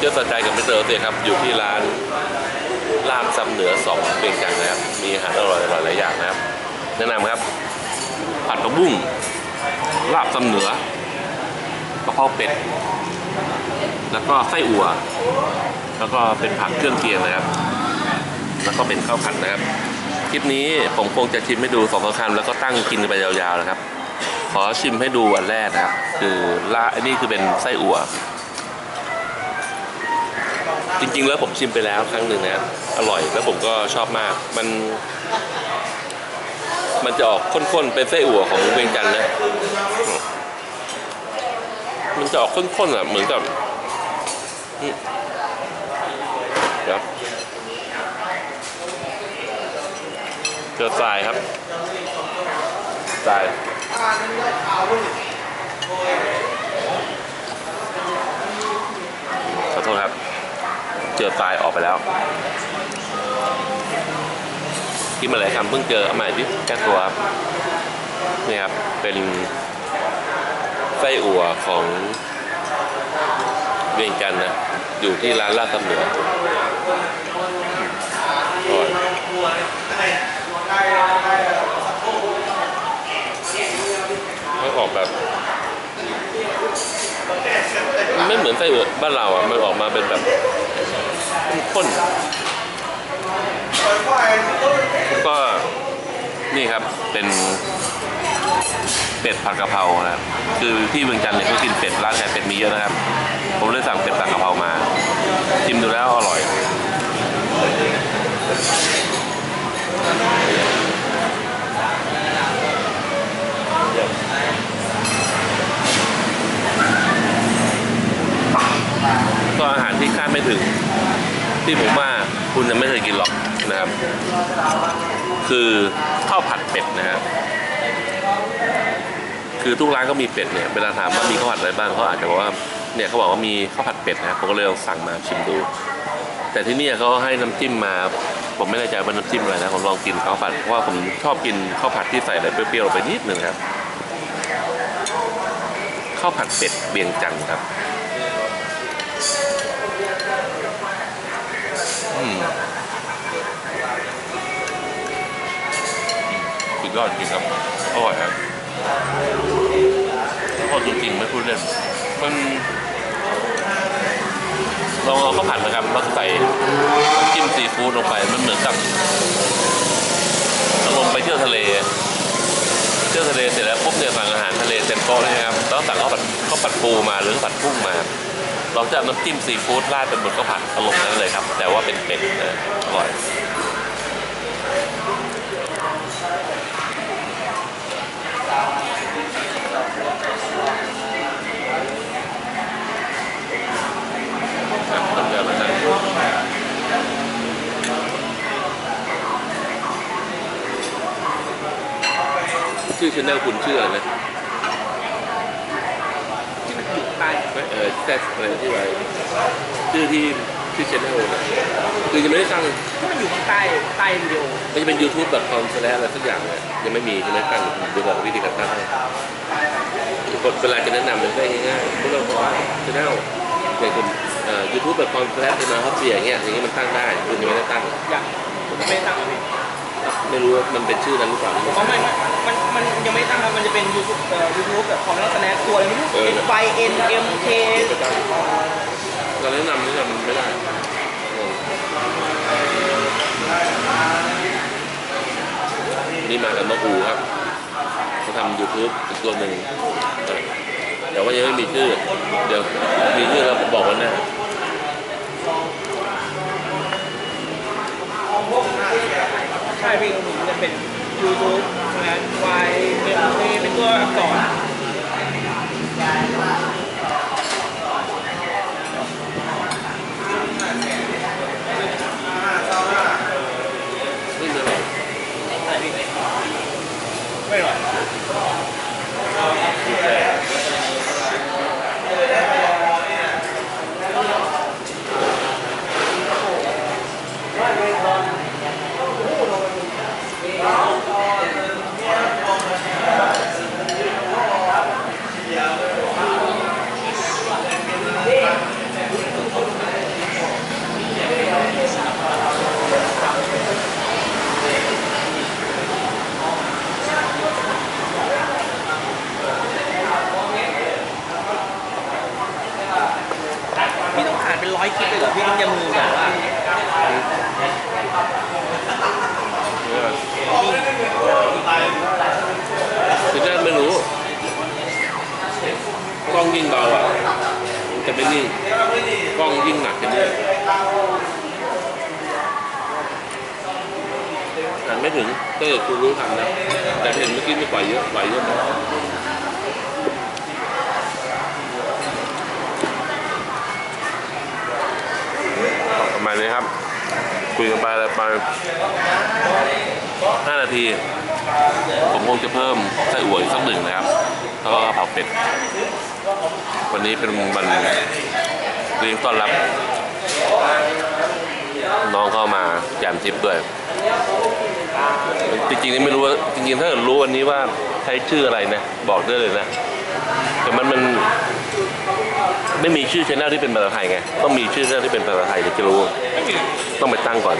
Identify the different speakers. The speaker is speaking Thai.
Speaker 1: เจอสนใจกับมิสเตอร์เต้ครับอยู่ที่ร้านลาบซำเหนือสองเบียงจันนะครับ มีอาหารอร่อยๆหลายอย่างนะครับ แนะนำครับ ผัดกระบุ้งลาบซำเหนือกระเพราเป็ด แล้วก็ไส้อั่ว แล้วก็เป็นผักเครื่องเคียงนะครับ แล้วก็เป็นข้าวผัดนะครับคลิปนี้ผมคงจะชิมให้ดูสองสามคำแล้วก็ตั้งกินไปยาวๆนะครับ ขอชิมให้ดูอันแรกนะครับ คือละอันนี้คือเป็นไส้อั่ว จริง ๆ แล้วผมชิมไปแล้วครั้งหนึ่งนะครับอร่อยแล้วผมก็ชอบมากมัน มันจะออกข้นๆเป็นไส้อั่วของเวียงจันทร์นะมันจะออกข้นๆอะเหมือนกับอืมเดี๋ยวเจอทรายครับทรายขอโทษครับ เจอทรายออกไปแล้วกินมาหลายคำเพิ่งเจอเอามาอีกนิแก้ตัวครับนี่ครับเป็นไส้อั่วของเวียงจันทร์นะอยู่ที่ร้านลาดตำเหนืออร่อยมันออกแบบไม่เหมือนไส้อั่วบ้านเราอะมันออกมาเป็นแบบ ข้นแล้วก็นี่ครับเป็นเป็ดผัดกะเพรานะครับคือที่เมืองจันทร์เนี่ยเขากินเป็ดร้านขายเป็ดมีเยอะนะครับ ผมเลยสั่งเป็ดผัดกะเพรามาชิมดูแล้วอร่อย ก็อาหารที่คาดไม่ถึง ที่ผมว่าคุณจะไม่เคยกินหรอกนะครับ คือข้าวผัดเป็ดนะครับคือทุกร้านก็มีเป็ดเนี่ยเวลาถามว่ามีข้าวผัดอะไรบ้างเขาอาจจะบอกว่าเนี่ยเขาบอกว่ามีข้าวผัดเป็ดนะผมก็เลยลองสั่งมาชิมดู แต่ที่นี่เขาให้น้ำจิ้มมา ผมไม่แน่ใจว่าน้ำจิ้มอะไรนะผมลองกินข้าวผัดเพราะว่าผมชอบกินข้าวผัดที่ใส่อะไรเปรี้ยวๆไปนิดนึงครับข้าวผัดเป็ดเบียงจันครับอืม สุดยอดจริงครับ อร่อยครับพอจริงๆ ไม่พูดเล่น มันลองเอาข้าวผัดนะครับแล้วใส่น้ำจิ้มซีฟู้ดลงไป มันเหมือนกับอารมณ์ไปเที่ยวทะเล เที่ยวทะเลเสร็จแล้วปุ๊บเนี่ยสั่งอาหารทะเลเต็มโต๊ะเลยนะครับ แล้วสั่งข้าวผัดข้าวผัดปูมาหรือข้าผัดกุ้งมา เราจะเอาน้ำจิ้มซีฟู้ดราดเป็นบนข้าวผัดอารมณ์นั้นเลยครับ แต่ว่าเป็นเป็ดอร่อยชื่อชแนลคุณชื่ออะไรนะ
Speaker 2: อยู่ใต้
Speaker 1: ไม่เออแซ่อะไรที่ไว้ชื่อที่ชื่อชแนลนะคือยังไม่ได้ตั้ง
Speaker 2: ที่มันอยู่ข้างใต้ใต้วิดีโอ
Speaker 1: มันจะเป็น youtube.com แสดอะไรสักอย่างเนี่ยยังไม่มียังไม่ได้ตั้งเดี๋ยวบอกวิธีการตั้งให้กดเวลาจะแนะนำมันก็ง่ายๆพวกเราบอกว่าชแนลอย่างคุณเอ่อ youtube.com แสดมาฮอปเปียอย่างเงี้ยอย่างเงี้ยมันตั้งได้คุณยังไม่ได้ตั้ง
Speaker 2: อยากผมไม่ได้ตั้งครับพี่
Speaker 1: ไม่รู้ว่ามันเป็นชื่อนั้นหรือเปล่า
Speaker 2: เพราะมันมันมันยังไม่ได้ตั้งครับ มันจะเป็นยูทูบเอ่อยูทูบแบบของนักแสดงตัวอะไรไม่รู้ N Y N M K
Speaker 1: ไม่ตั้งเราแนะนำนี่มันไม่ได้งงนี่มากับนกอูครับเขาทำ YouTube อีกตัวหนึ่งแต่ว่ายังไม่มีชื่อ เดี๋ยวมีชื่อแล้วผมบอกวันหน้า
Speaker 2: ใช่พี่ผมจะเป็นยูทูบนะ Y M K เป็นตัวอักษร
Speaker 1: ไม่มีอะไร
Speaker 2: ใช่พี่ไม่หรอก
Speaker 1: แค่
Speaker 2: ร้อย คลิปเลยเหรอพี่ต้มยำงูแบบว่า
Speaker 1: คือถ้ไม่รู้ กล้องยิ่งเบาอะจะไม่นิ่งกล้องยิ่งหนักกันเนี่ยหันไม่ถึงถ้าเกิดคุณรู้ทันนะแต่เห็นเมื่อกี้ไม่ปล่อยเยอะปล่อยเยอะ มากประมาณนี้ครับ คุยกันไปแล้วไปห้านาที ผมคงจะเพิ่มไส้อั่วอีกสักหนึ่งนะครับ แล้วก็กะเพราเป็ด วันนี้เป็นวันเลี้ยงต้อนรับ น้องเข้ามาแจมทิปด้วย จริงๆนี่ไม่รู้ว่าจริงๆถ้าเกิดรู้วันนี้ว่าใช้ชื่ออะไรนะ บอกได้เลยนะ ไม่มีชื่อชแนลที่เป็นภาษาไทยไง ต้องมีชื่อชแนลที่เป็นภาษาไทยถึงจะรู้ ต้องไปตั้งก่อน